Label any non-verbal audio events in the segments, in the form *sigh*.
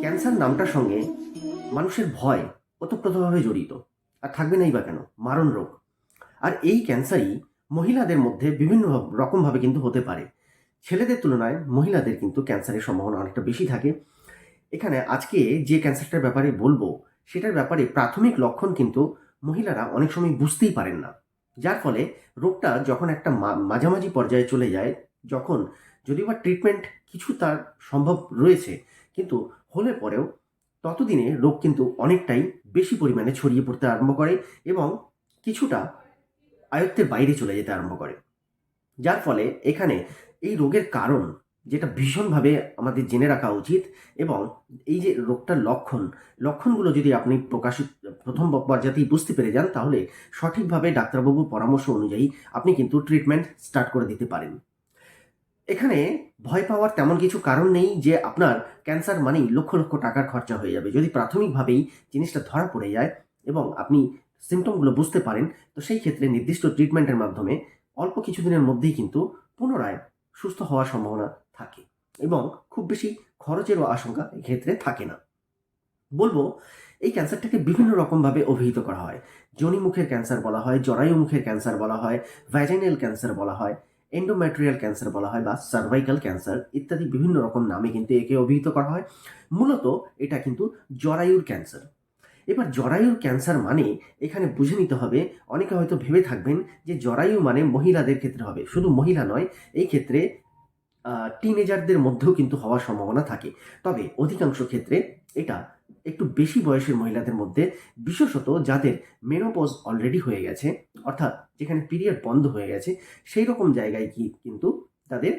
Cancer নামটার সঙ্গে মানুষের ভয় ওতপ্রোতভাবে জড়িত। আর থাকবে নাই বা কেন? মারণ রোগ। আর এই ক্যান্সারই মহিলাদের মধ্যে বিভিন্ন রকমভাবে কিন্তু হতে পারে। ছেলেদের তুলনায় মহিলাদের কিন্তু ক্যান্সারের সম্ভাবনা অনেকটা বেশি থাকে। এখানে আজকে যে ক্যান্সারটার ব্যাপারে বলব, সেটার ব্যাপারে প্রাথমিক লক্ষণ কিন্তু মহিলারা অনেক সময় বুঝতেই পারেন না। যার ফলে রোগটা যখন একটা মাঝামাঝি পর্যায়ে চলে যায়, যখন যদিও বা ট্রিটমেন্ট কিছু তার সম্ভব রয়েছে, কিন্তু হলে পরেও ততদিনে রোগ কিন্তু অনেকটাই বেশি পরিমাণে ছড়িয়ে পড়তে আরম্ভ করে এবং কিছুটা আয়ত্তের বাইরে চলে যেতে আরম্ভ করে। যার ফলে এখানে এই রোগের কারণ যেটা ভীষণভাবে আমাদের জেনে রাখা উচিত এবং এই যে রোগটার লক্ষণ, লক্ষণগুলো যদি আপনি প্রকাশিত, প্রথম পর্যাতেই বুঝতে পেরে যান, তাহলে সঠিকভাবে ডাক্তারবাবুর পরামর্শ অনুযায়ী আপনি কিন্তু ট্রিটমেন্ট স্টার্ট করে দিতে পারেন। এখানে ভয় পাওয়ার তেমন কিছু কারণ নেই যে আপনার ক্যান্সার মানেই লক্ষ লক্ষ টাকার খরচা হয়ে যাবে। যদি প্রাথমিকভাবেই জিনিসটা ধরা পড়ে যায় এবং আপনি সিমটমগুলো বুঝতে পারেন, তো সেই ক্ষেত্রে নির্দিষ্ট ট্রিটমেন্টের মাধ্যমে অল্প কিছুদিনের মধ্যেই কিন্তু পুনরায় সুস্থ হওয়ার সম্ভাবনা থাকে এবং খুব বেশি খরচেরও আশঙ্কা এক্ষেত্রে থাকে না। বলব, এই ক্যান্সারটাকে বিভিন্ন রকমভাবে অভিহিত করা হয়। যোনিমুখের ক্যান্সার বলা হয়, জরায়ু মুখের ক্যান্সার বলা হয় ভ্যাজাইনাল ক্যান্সার বলা হয়। এন্ডোম্যাট্রিয়াল ক্যান্সার বলা হয় বা সার্ভাইকাল ক্যান্সার ইত্যাদি বিভিন্ন রকম নামে কিন্তু একে অভিহিত করা হয়। মূলত এটা কিন্তু জরায়ুর ক্যান্সার এবার জরায়ুর ক্যান্সার মানে এখানে বুঝে নিতে হবে, অনেকে হয়তো ভেবে থাকবেন যে জরায়ু মানে মহিলাদের ক্ষেত্রে হবে। শুধু মহিলা নয়, এই ক্ষেত্রে টিনেজারদের মধ্যেও কিন্তু হওয়ার সম্ভাবনা থাকে। তবে অধিকাংশ ক্ষেত্রে এটা একটু বেশি বয়সের মহিলাদের মধ্যে, বিশেষত যাদের মেনোপজ অলরেডি হয়ে গেছে, অর্থাৎ যেখানে পিরিয়ড বন্ধ হয়ে গেছে সেই রকম জায়গায় কি কিন্তু তাদের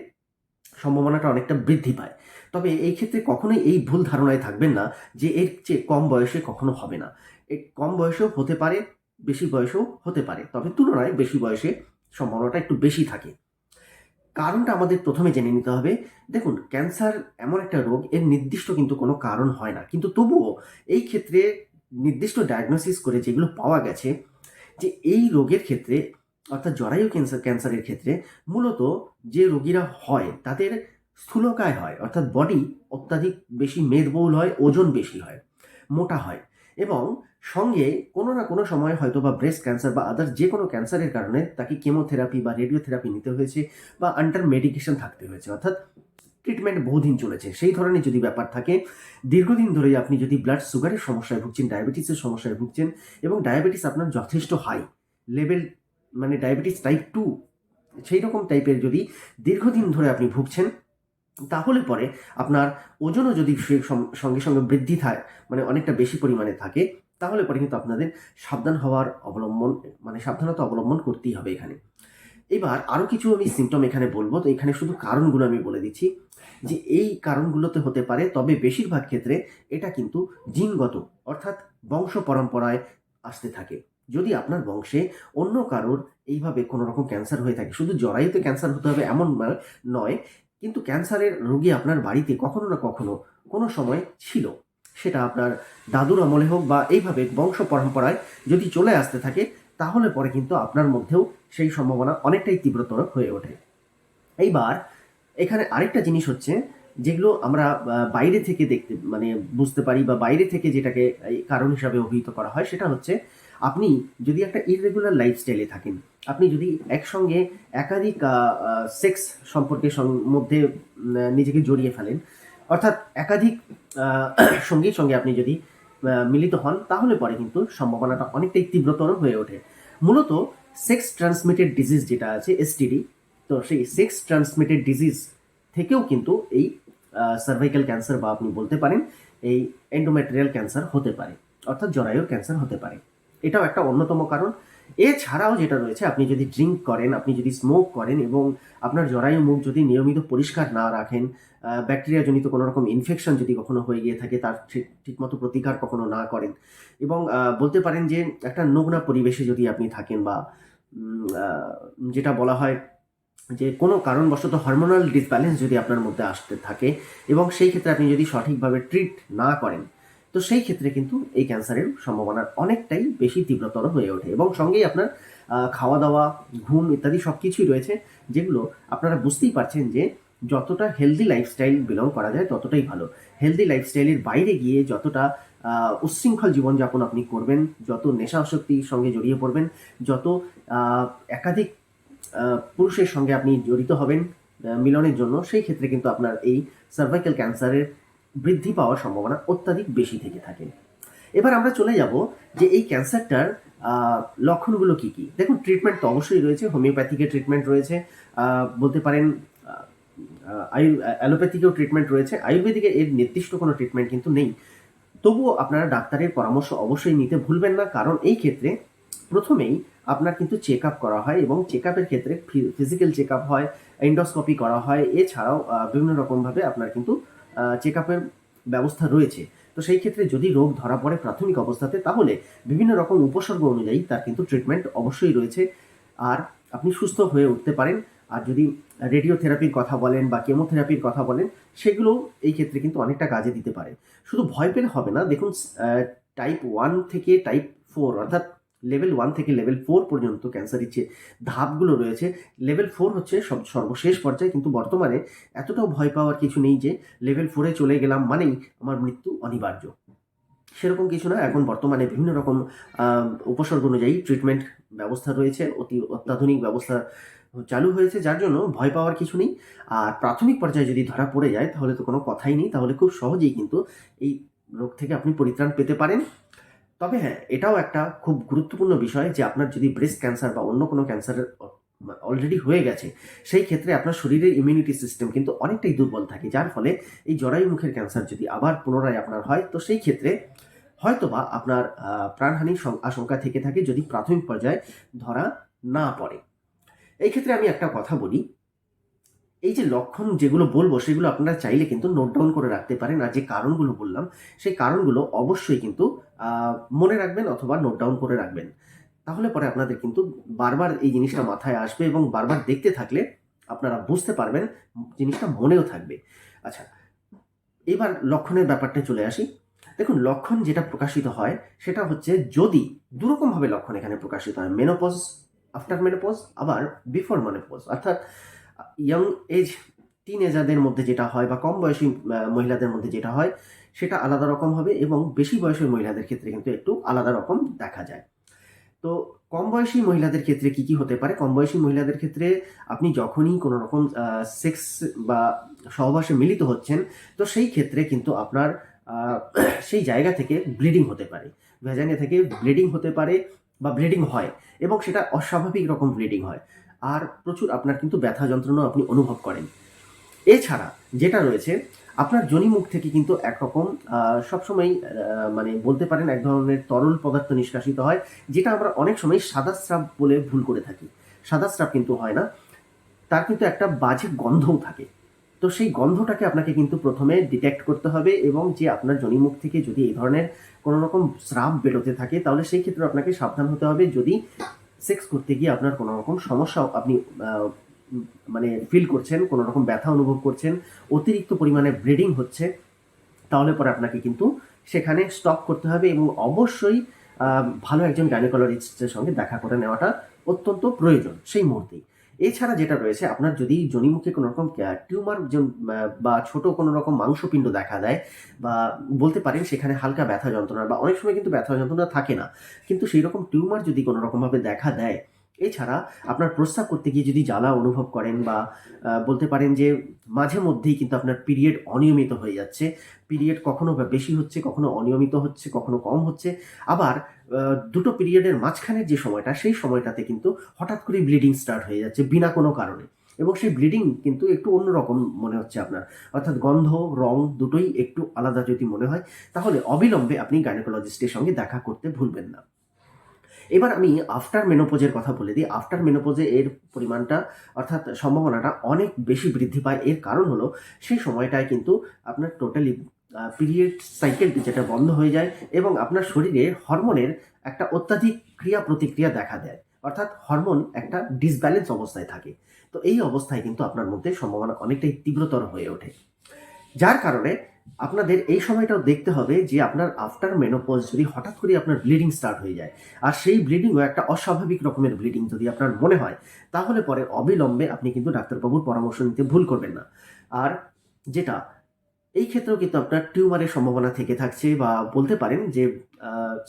সম্ভাবনাটা অনেকটা বৃদ্ধি পায়। তবে এই ক্ষেত্রে কখনোই এই ভুল ধারণায় থাকবেন না যে এর চেয়ে কম বয়সে কখনো হবে না। কম বয়সেও হতে পারে, বেশি বয়সেও হতে পারে, তবে তুলনায় বেশি বয়সে সম্ভাবনাটা একটু বেশি থাকে। কারণটা আমাদের প্রথমে জেনে নিতে হবে। দেখুন ক্যান্সার এমন একটা রোগ, এর নির্দিষ্ট কিন্তু কোনো কারণ হয় না। কিন্তু তবুও এই ক্ষেত্রে নির্দিষ্ট ডায়াগনোসিস করে যেগুলো পাওয়া গেছে, যে এই রোগের ক্ষেত্রে, অর্থাৎ জরায়ু ক্যান্সার ক্যান্সারের ক্ষেত্রে, মূলত যে রোগীরা হয়, তাদের স্থূলকায় হয়, অর্থাৎ বডি অত্যাধিক বেশি মেদবহুল হয়, ওজন বেশি হয়, মোটা হয়। এবং সঙ্গে কোনো না কোনো সময় হয়তো বা ব্রেস্ট ক্যান্সার বা আদার যে কোনো ক্যান্সারের কারণে তাকে কেমোথেরাপি বা রেডিওথেরাপি নিতে হয়েছে বা আন্ডার মেডিকেশন থাকতে হয়েছে। অর্থাৎ ট্রিটমেন্ট বহুদিন চলেছে। সেই ধরনের যদি ব্যাপার থাকে, দীর্ঘদিন ধরে আপনি যদি ব্লাড সুগারের সমস্যায় ভুগছেন ডায়াবেটিসের সমস্যায় ভুগছেন এবং ডায়াবেটিস আপনার যথেষ্ট হাই লেভেল মানে ডায়াবেটিস টাইপ টু সেই রকম টাইপের যদি দীর্ঘদিন ধরে আপনি ভুগছেন তাহলে পরে আপনার ওজনও যদি সঙ্গে সঙ্গে বৃদ্ধি থাকে মানে অনেকটা বেশি পরিমাণে থাকে, তাহলে পরে কিন্তু আপনাদের সাবধান হওয়ার অবলম্বন মানে সাবধানতা অবলম্বন করতেই হবে এখানে। এবার আরও কিছু আমি সিমটম এখানে বলব। তো এখানে শুধু কারণগুলো আমি বলে দিচ্ছি, যে এই কারণগুলোতে হতে পারে, তবে বেশিরভাগ ক্ষেত্রে এটা কিন্তু জিনগত, অর্থাৎ বংশ পরম্পরায় আসতে থাকে। যদি আপনার বংশে অন্য কারোর এইভাবে কোনো রকম ক্যান্সার হয়ে থাকে, শুধু জরায়ুতে ক্যান্সার হতে হবে এমন নয়- নয় কিন্তু ক্যান্সারের রোগী আপনার বাড়িতে কখনো না কখনো কোনো সময় ছিল। সেটা আপনার দাদুর আমলে হোক বা এইভাবে বংশ পরম্পরায় যদি চলে আসতে থাকে, তাহলে পরে কিন্তু আপনার মধ্যেও সেই সম্ভাবনা অনেকটাই তীব্রতর হয়ে ওঠে। এইবার এখানে আরেকটা জিনিস হচ্ছে, যেগুলো আমরা বাইরে থেকে দেখতে মানে বুঝতে পারি বা বাইরে থেকে যেটাকে কারণ হিসাবে অভিহিত করা হয়, সেটা হচ্ছে আপনি যদি একটা ইরেগুলার লাইফস্টাইলে থাকেন, আপনি যদি একসঙ্গে একাধিক সেক্স সম্পর্কের মধ্যে নিজেকে জড়িয়ে ফেলেন, অর্থাৎ একাধিক *coughs* সঙ্গীর সঙ্গে আপনি যদি মিলিত হন, তাহলে পরে কিন্তু সম্ভাবনাটা অনেকটাই তীব্রতর হয়ে ওঠে। মূলত সেক্স ট্রান্সমিটেড ডিজিজ যেটা আছে এসটিডি তো সেই সেক্স ট্রান্সমিটেড ডিজিজ থেকেও কিন্তু এই সার্ভাইকাল ক্যান্সার বা আপনি বলতে পারেন, এই এন্ডোমেটেরিয়াল ক্যান্সার হতে পারে, অর্থাৎ জরায়ুর ক্যান্সার হতে পারে। এটাও একটা অন্যতম কারণ। এছাড়াও যেটা রয়েছে, আপনি যদি ড্রিঙ্ক করেন, আপনি যদি স্মোক করেন এবং আপনার জরায়ু মুখ যদি নিয়মিত পরিষ্কার না রাখেন ব্যাকটেরিয়া জনিত কোনো রকম ইনফেকশন যদি কখনো হয়ে গিয়ে থাকে, তার ঠিক, ঠিকমতো প্রতিকার কখনো না করেন। এবং বলতে পারেন যে একটা নোংরা পরিবেশে যদি আপনি থাকেন বা যেটা বলা হয় যে কোনো কারণবশত হরমোনাল ডিসব্যালেন্স যদি আপনার মধ্যে আসতে থাকে এবং সেই ক্ষেত্রে আপনি যদি সঠিকভাবে ট্রিট না করেন তো সেই ক্ষেত্রে কিন্তু এই ক্যান্সারের সম্ভাবনা অনেকটাই বেশি তীব্রতর হয়ে ওঠে এবং সঙ্গেই আপনার খাওয়া দাওয়া ঘুম ইত্যাদি সব কিছুই রয়েছে যেগুলো আপনারা বুঝতেই পারছেন যে যতটা হেলদি লাইফস্টাইল বিলং করা যায় ততটাই ভালো। হেলদি লাইফস্টাইলের বাইরে গিয়ে যতটা উচ্ছৃঙ্খল জীবনযাপন আপনি করবেন, যত নেশা আসক্তির সঙ্গে জড়িয়ে পড়বেন, যত একাধিক পুরুষের সঙ্গে আপনি জড়িত হবেন মিলনের জন্য, সেই ক্ষেত্রে কিন্তু আপনার এই সার্ভাইকাল ক্যান্সারের বৃদ্ধি পাওয়ার সম্ভাবনা অত্যাধিক বেশি থেকে থাকে। এবার আমরা চলে যাব যে এই ক্যান্সারটার লক্ষণগুলো কি কি? দেখুন ট্রিটমেন্ট তো অবশ্যই রয়েছে, হোমিওপ্যাথিকের ট্রিটমেন্ট রয়েছে বলতে পারেন আয়ু, অ্যালোপ্যাথিকেও ট্রিটমেন্ট রয়েছে। আয়ুর্বেদিকে এর নির্দিষ্ট কোনো ট্রিটমেন্ট কিন্তু নেই। তবুও আপনারা ডাক্তারের পরামর্শ অবশ্যই নিতে ভুলবেন না, কারণ এই ক্ষেত্রে প্রথমেই আপনার কিন্তু চেক করা হয় এবং চেক আপের ক্ষেত্রে ফিজিক্যাল চেক হয় এন্ডোস্কোপি করা হয়। এছাড়াও বিভিন্ন রকমভাবে আপনার কিন্তু চেক আপের ব্যবস্থা রয়েছে। তো সেই ক্ষেত্রে যদি রোগ ধরা পড়ে প্রাথমিক অবস্থাতে, তাহলে বিভিন্ন রকম উপসর্গ অনুযায়ী তার কিন্তু ট্রিটমেন্ট অবশ্যই রয়েছে। আর আপনি সুস্থ হয়ে উঠতে পারেন। আর যদি রেডিওথেরাপির কথা বলেন বা কেমোথেরাপির কথা বলেন সেগুলো এই ক্ষেত্রে কিন্তু অনেকটা কাজে দিতে পারে। শুধু ভয় পেলে হবে না। দেখুন টাইপ ওয়ান থেকে টাইপ ফোর অর্থাৎ লেভেল ওয়ান থেকে লেভেল ফোর পর্যন্ত ক্যান্সারের যে ধাপগুলো রয়েছে, লেভেল ফোর হচ্ছে সব সর্বশেষ পর্যায়ে, কিন্তু বর্তমানে এতটাও ভয় পাওয়ার কিছু নেই যে লেভেল ফোরে চলে গেলাম মানেই আমার মৃত্যু অনিবার্য। সেরকম কিছু না, এখন বর্তমানে বিভিন্ন রকম উপসর্গ অনুযায়ী ট্রিটমেন্ট ব্যবস্থা রয়েছে, অতি অত্যাধুনিক ব্যবস্থা চালু হয়েছে, যার জন্য ভয় পাওয়ার কিছু নেই। আর প্রাথমিক পর্যায়ে যদি ধরা পড়ে যায়, তাহলে তো কোনো কথাই নেই, তাহলে খুব সহজেই কিন্তু এই রোগ থেকে আপনি পরিত্রাণ পেতে পারেন। তবে হ্যাঁ এটাও একটা খুব গুরুত্বপূর্ণ বিষয় যে আপনার যদি ব্রেস্ট ক্যান্সার বা অন্য কোনো ক্যান্সারের অলরেডি হয়ে গেছে, সেই ক্ষেত্রে আপনার শরীরের ইমিউনিটি সিস্টেম কিন্তু অনেকটাই দুর্বল থাকে। যার ফলে এই জরায়ু মুখের ক্যান্সার যদি আবার পুনরায় আপনার হয়, তো সেই ক্ষেত্রে হয়তোবা আপনার প্রাণহানির আশঙ্কা থেকে থাকে যদি প্রাথমিক পর্যায়ে ধরা না পড়ে। এই ক্ষেত্রে আমি একটা কথা বলি। এই যে লক্ষণ যেগুলো বলব, সেগুলো আপনারা চাইলে কিন্তু নোট ডাউন করে রাখতে পারেন। আর যে কারণগুলো বললাম, সেই কারণগুলো অবশ্যই কিন্তু মনে রাখবেন অথবা নোট ডাউন করে রাখবেন। তাহলে পরে আপনাদের কিন্তু বারবার এই জিনিসটা মাথায় আসবে এবং বারবার দেখতে থাকলে আপনারা বুঝতে পারবেন জিনিসটা মনেও থাকবে। আচ্ছা এবার লক্ষণের ব্যাপারটা চলে আসি। দেখুন, লক্ষণ যেটা প্রকাশিত হয় সেটা হচ্ছে যদি দুরকমভাবে লক্ষণ এখানে প্রকাশিত হয় মেনোপজ আফটার মেনোপজ আবার বিফোর মেনোপজ অর্থাৎ ইয়াং এজ টিন এজারদের মধ্যে যেটা হয় বা কম বয়সী মহিলাদের মধ্যে যেটা হয়, সেটা আলাদা রকম হবে এবং বেশি বয়সের মহিলাদের ক্ষেত্রে কিন্তু একটু আলাদা রকম দেখা যায়। তো কম বয়সী মহিলাদের ক্ষেত্রে কি কি হতে পারে? কম বয়সী মহিলাদের ক্ষেত্রে আপনি যখনই কোনো রকম সেক্স বা সহবাসে মিলিত হচ্ছেন, তো সেই ক্ষেত্রে কিন্তু আপনার সেই জায়গা থেকে ব্লিডিং হতে পারে। ভেজানিয়া থেকে ব্লিডিং হতে পারে বা ব্লিডিং হয় এবং সেটা অস্বাভাবিক রকম ব্লিডিং হয়। আর প্রচুর আপনার কিন্তু ব্যথা যন্ত্রণাও আপনি অনুভব করেন। এছাড়া যেটা রয়েছে, আপনার জনিমুখ থেকে কিন্তু একরকম সবসময় মানে বলতে পারেন এক ধরনের তরল পদার্থ নিষ্কাশিত হয়, যেটা আমরা অনেক সময় সাদা স্রাব বলে ভুল করে থাকি। সাদা স্রাব কিন্তু হয় না, তার কিন্তু একটা বাজে গন্ধও থাকে। তো সেই গন্ধটাকে আপনাকে কিন্তু প্রথমে ডিটেক্ট করতে হবে এবং যে আপনার জনিমুখ থেকে যদি এই ধরনের কোনো রকম স্রাব বেরোতে থাকে, তাহলে সেই ক্ষেত্রে আপনাকে সাবধান হতে হবে। যদি সেক্স করতে গিয়ে আপনার কোনো রকম সমস্যা আপনি মানে ফিল করছেন, কোনো রকম ব্যথা অনুভব করছেন, অতিরিক্ত পরিমাণে ব্লিডিং হচ্ছে, তাহলে পরে আপনাকে কিন্তু সেখানে স্টপ করতে হবে এবং অবশ্যই ভালো একজন গাইনোকোলজিস্টের সঙ্গে দেখা করে নেওয়াটা অত্যন্ত প্রয়োজন সেই মুহূর্তেই। এছাড়া যেটা রয়েছে, আপনার যদি জনিমুখে কোনো রকম টিউমার বা ছোট কোনো রকম মাংসপিণ্ড দেখা দেয় বা বলতে পারেন সেখানে হালকা ব্যথা যন্ত্রণা বা অনেক সময় কিন্তু ব্যথা যন্ত্রণা থাকে না, কিন্তু সেই রকম টিউমার যদি কোনো রকমভাবে দেখা দেয় এছাড়া আপনার প্রস্রাব করতে গিয়ে যদি জ্বালা অনুভব করেন বা বলতে পারেন যে মাঝে মধ্যেই কিন্তু আপনার পিরিয়ড অনিয়মিত হয়ে যাচ্ছে। পিরিয়ড কখনো বেশি হচ্ছে, কখনো অনিয়মিত হচ্ছে, কখনো কম হচ্ছে। আবার দুটো পিরিয়ডের মাঝখানের যে সময়টা, সেই সময়টাতে কিন্তু হঠাৎ করে ব্লিডিং স্টার্ট হয়ে যাচ্ছে বিনা কোনো কারণে। এবং সেই ব্লিডিং কিন্তু একটু অন্যরকম মনে হচ্ছে আপনার। অর্থাৎ গন্ধ, রং দুটোই একটু আলাদা যদি মনে হয়, তাহলে অবিলম্বে আপনি গাইনোকোলজিস্টের সঙ্গে দেখা করতে ভুলবেন না। এবার আমি আফটার মেনোপোজের কথা বলে দিই। আফটার মেনোপোজে এর পরিমাণটা অর্থাৎ সম্ভাবনাটা অনেক বেশি বৃদ্ধি পায়। এর কারণ হলো সেই সময়টায় কিন্তু আপনার টোটালি পিরিয়ড সাইকেলটি যেটা বন্ধ হয়ে যায় এবং আপনার শরীরে হরমোনের একটা অত্যাধিক ক্রিয়া প্রতিক্রিয়া দেখা দেয়। অর্থাৎ হরমোন একটা ডিসব্যালেন্স অবস্থায় থাকে। তো এই অবস্থায় কিন্তু আপনার মধ্যে সম্ভাবনা অনেকটাই তীব্রতর হয়ে ওঠে। যার কারণে আপনাদের এই সময়টাও দেখতে হবে যে আপনার আফটার মেনোপজ যদি হঠাৎ করে আপনার ব্লিডিং স্টার্ট হয়ে যায়, আর সেই ব্লিডিংও একটা অস্বাভাবিক রকমের ব্লিডিং যদি আপনার মনে হয়, তাহলে পরে অবিলম্বে আপনি কিন্তু ডাক্তারবাবুর পরামর্শ নিতে ভুল করবেন না। আর যেটা, এই ক্ষেত্রেও কিন্তু আপনার টিউমারের সম্ভাবনা থেকে থাকছে বা বলতে পারেন যে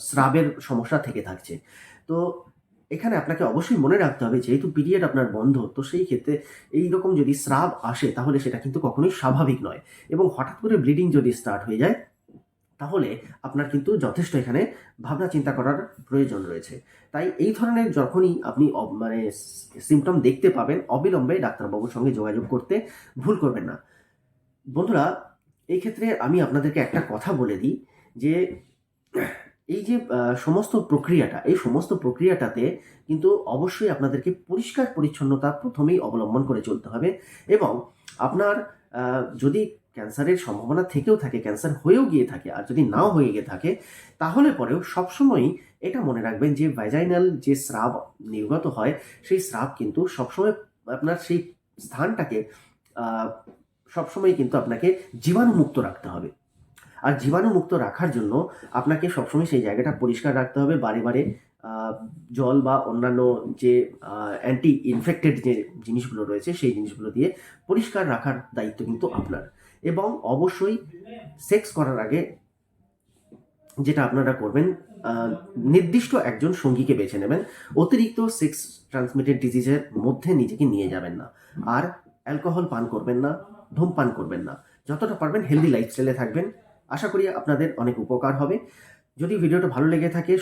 স্রাবের সমস্যা থেকে থাকছে। তো এখানে আপনাকে অবশ্যই মনে রাখতে হবে, যেহেতু পিরিয়ড আপনার বন্ধ, তো সেই ক্ষেত্রে এই রকম যদি স্রাব আসে, তাহলে সেটা কিন্তু কখনোই স্বাভাবিক নয়। এবং হঠাৎ করে ব্লিডিং যদি স্টার্ট হয়ে যায়, তাহলে আপনার কিন্তু যথেষ্ট এখানে ভাবনা চিন্তা করার প্রয়োজন রয়েছে। তাই এই ধরনের যখনই আপনি মানে সিমটম দেখতে পাবেন, অবিলম্বে ডাক্তারবাবুর সঙ্গে যোগাযোগ করতে ভুল করবেন না। বন্ধুরা, এই ক্ষেত্রে আমি আপনাদেরকে একটা কথা বলে দিই, যে এই যে সমস্ত প্রক্রিয়াটা, এই সমস্ত প্রক্রিয়াটাতে কিন্তু অবশ্যই আপনাদেরকে পরিষ্কার পরিচ্ছন্নতা প্রথমেই অবলম্বন করে চলতে হবে এবং আপনার যদি ক্যান্সারের সম্ভাবনা থেকেও থাকে, ক্যান্সার হয়েও গিয়ে থাকে আর যদি নাও হয়ে গিয়ে থাকে, তাহলে পরেও সবসময়ই এটা মনে রাখবেন যে ভ্যাজাইনাল যে স্রাব নির্গত হয়, সেই স্রাব কিন্তু সবসময় আপনার সেই স্থানটাকে সবসময় কিন্তু আপনাকে জীবাণুমুক্ত রাখতে হবে। আর জীবাণুমুক্ত রাখার জন্য আপনাকে সবসময় সেই জায়গাটা পরিষ্কার রাখতে হবে। বারে বারে জল বা অন্যান্য যে অ্যান্টি ইনফেক্টেড যে জিনিসগুলো রয়েছে, সেই জিনিসগুলো দিয়ে পরিষ্কার রাখার দায়িত্ব কিন্তু আপনার। এবং অবশ্যই সেক্স করার আগে যেটা আপনারা করবেন নির্দিষ্ট একজন সঙ্গীকে বেছে নেবেন। অতিরিক্ত সেক্স ট্রান্সমিটেড ডিজিজের মধ্যে নিজেকে নিয়ে যাবেন না। আর অ্যালকোহল পান করবেন না, ধূমপান করবেন না। যতটা পারবেন হেলদি লাইফস্টাইলে থাকবেন। আশা করি আপনাদের অনেক উপকার হবে। যদি ভিডিওটা ভালো লেগে থাকে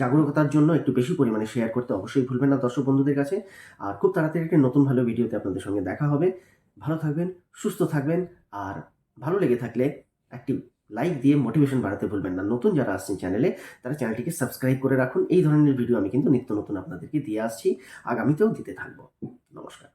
জাগরুকতার জন্য একটু বেশি পরিমাণে শেয়ার করতে অবশ্যই ভুলবেন না দর্শক বন্ধুদের কাছে। আর খুব তাড়াতাড়ি একটি নতুন ভালো ভিডিওতে আপনাদের সঙ্গে দেখা হবে। ভালো থাকবেন, সুস্থ থাকবেন, আর ভালো লেগে থাকলে একটি লাইক দিয়ে মোটিভেশন বাড়াতে ভুলবেন না। নতুন যারা আসছেন চ্যানেলে তারা চ্যানেলটিকে সাবস্ক্রাইব করে রাখুন। এই ধরনের ভিডিও আমি কিন্তু নিত্য নতুন আপনাদেরকে দিয়ে আসছি। আগামীতেও দিতে থাকব। নমস্কার।